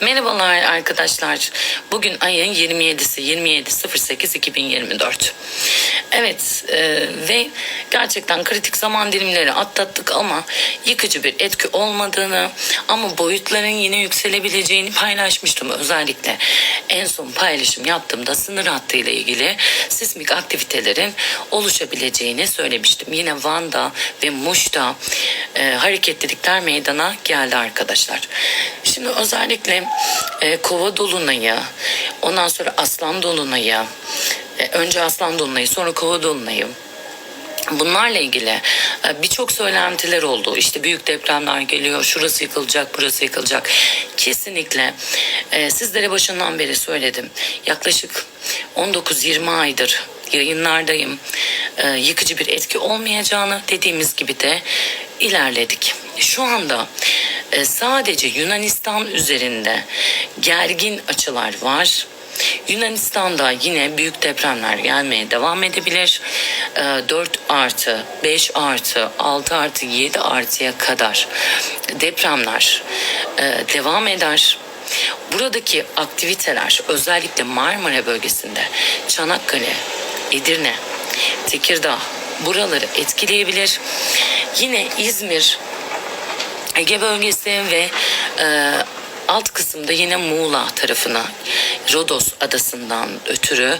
Merhabalar arkadaşlar. Bugün ayın 27'si 27.08.2024. Evet e, ve gerçekten kritik zaman dilimleri atlattık ama yıkıcı bir etki olmadığını ama boyutların yine yükselebileceğini paylaşmıştım. Özellikle en son paylaşım yaptığımda sınır hattı ile ilgili sismik aktivitelerin oluşabileceğini söylemiştim. Yine Van'da ve Muş'ta e, hareketlilikler meydana geldi arkadaşlar. Şimdi özellikle e, kova dolunayı, ondan sonra aslan dolunayı, önce aslan dolunayı sonra kova dolunayı, Bunlarla ilgili e, birçok söylentiler oldu. İşte büyük depremler geliyor, şurası yıkılacak, burası yıkılacak. Kesinlikle e, sizlere başından beri söyledim. Yaklaşık 19-20 aydır yayınlardayım. E, yıkıcı bir etki olmayacağını dediğimiz gibi de ilerledik. Şu anda e, sadece Yunanistan üzerinde gergin açılar var. Yunanistan'da yine büyük depremler gelmeye devam edebilir. Ee, 4 artı, 5 artı, 6 artı, 7 artıya kadar depremler e, devam eder. Buradaki aktiviteler özellikle Marmara bölgesinde Çanakkale, Edirne, Tekirdağ buraları etkileyebilir. Yine İzmir, Ege bölgesi ve e, alt kısımda yine Muğla tarafına Rodos adasından ötürü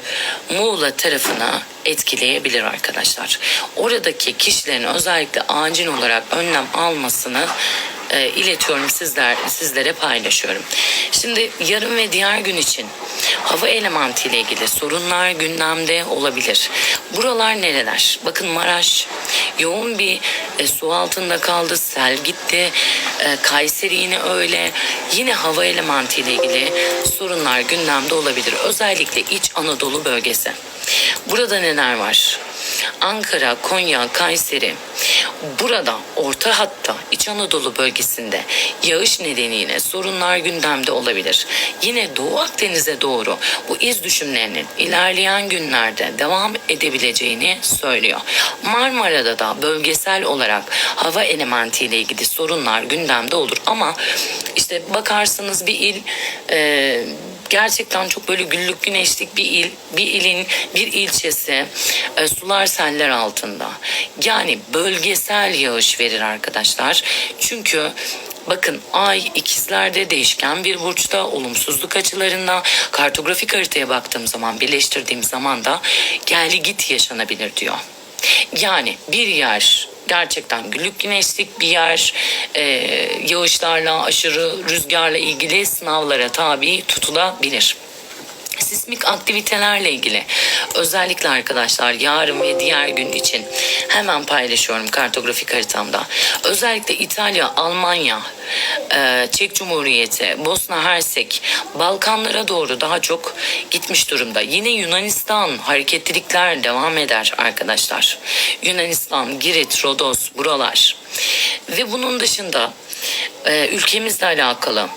Muğla tarafına etkileyebilir arkadaşlar. Oradaki kişilerin özellikle acil olarak önlem almasını e, iletiyorum sizler sizlere paylaşıyorum. Şimdi yarın ve diğer gün için hava elementi ile ilgili sorunlar gündemde olabilir. Buralar nereler? Bakın Maraş yoğun bir e, su altında kaldı, sel gitti. E, Kayseri yine öyle. Yine hava elementi ile ilgili sorunlar gündemde olabilir. Özellikle İç Anadolu bölgesi. Burada neler var? Ankara, Konya, Kayseri. Burada orta hatta İç Anadolu bölgesinde yağış nedeniyle sorunlar gündemde olabilir. Yine Doğu Akdeniz'e doğru bu iz düşümlerinin ilerleyen günlerde devam edebileceğini söylüyor. Marmara'da da bölgesel olarak hava elementiyle ilgili sorunlar gündemde olur ama işte bakarsanız bir il e, gerçekten çok böyle güllük güneşlik bir il, bir ilin bir ilçesi e, sular seller altında. Yani bölgesel yağış verir arkadaşlar. Çünkü Bakın ay ikizlerde değişken bir burçta olumsuzluk açılarında kartografik haritaya baktığım zaman birleştirdiğim zaman da gel git yaşanabilir diyor. Yani bir yer gerçekten güllük güneşlik bir yer e, yağışlarla aşırı rüzgarla ilgili sınavlara tabi tutulabilir. Sismik aktivitelerle ilgili özellikle arkadaşlar yarın ve diğer gün için hemen paylaşıyorum kartografik haritamda. Özellikle İtalya, Almanya, e, Çek Cumhuriyeti, Bosna Hersek, Balkanlara doğru daha çok gitmiş durumda. Yine Yunanistan hareketlilikler devam eder arkadaşlar. Yunanistan, Girit, Rodos buralar. Ve bunun dışında e, ülkemizle alakalı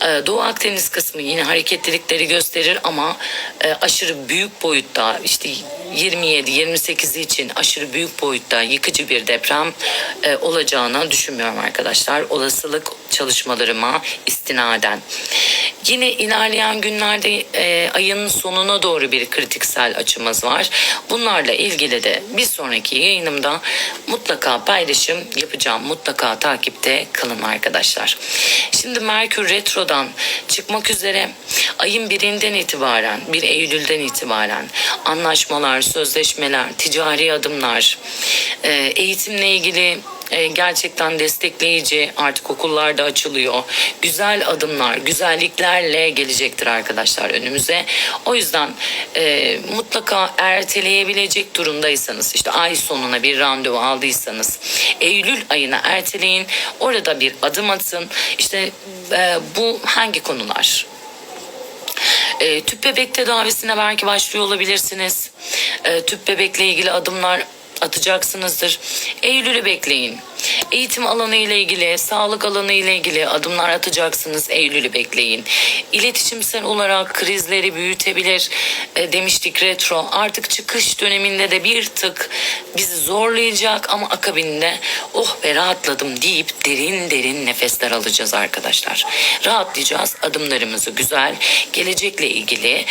e, Doğu Akdeniz kısmı yine hareketlilikleri gösterir ama e, aşırı büyük boyutta işte 27-28 için aşırı büyük boyutta yıkıcı bir deprem e, olacağını düşünmüyorum arkadaşlar. Olasılık çalışmalarıma istinaden. Yine ilerleyen günlerde e, ayın sonuna doğru bir kritiksel açımız var. Bunlarla ilgili de bir sonraki yayınımda mutlaka paylaşım yapacağım. Mutlaka takipte kalın arkadaşlar. Şimdi Merkür Retro'dan çıkmak üzere ayın birinden itibaren 1 Eylül'den itibaren anlaşmalar, sözleşmeler, ticari adımlar, e, eğitimle ilgili e, gerçekten destekleyici artık okullarda açılıyor. Güzel adımlar, güzelliklerle gelecektir arkadaşlar önümüze. O yüzden e, mutlaka erteleyebilecek durumdaysanız işte ay sonuna bir randevu aldıysanız Eylül ayına erteleyin. Orada bir adım atın. İşte e, bu hangi konular? E, tüp bebek tedavisine belki başlıyor olabilirsiniz. E, tüp bebekle ilgili adımlar atacaksınızdır. Eylül'ü bekleyin. Eğitim alanı ile ilgili, sağlık alanı ile ilgili adımlar atacaksınız. Eylül'ü bekleyin. İletişimsel olarak krizleri büyütebilir e, demiştik retro. Artık çıkış döneminde de bir tık bizi zorlayacak ama akabinde oh be rahatladım deyip derin derin nefesler alacağız arkadaşlar. Rahatlayacağız. Adımlarımızı güzel, gelecekle ilgili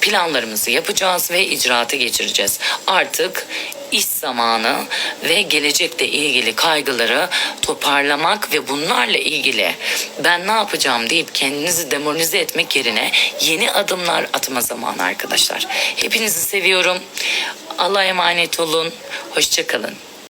planlarımızı yapacağız ve icraata geçireceğiz. Artık iş zamanı ve gelecekle ilgili kaygıları toparlamak ve bunlarla ilgili ben ne yapacağım deyip kendinizi demoralize etmek yerine yeni adımlar atma zamanı arkadaşlar. Hepinizi seviyorum. Allah'a emanet olun. Hoşçakalın.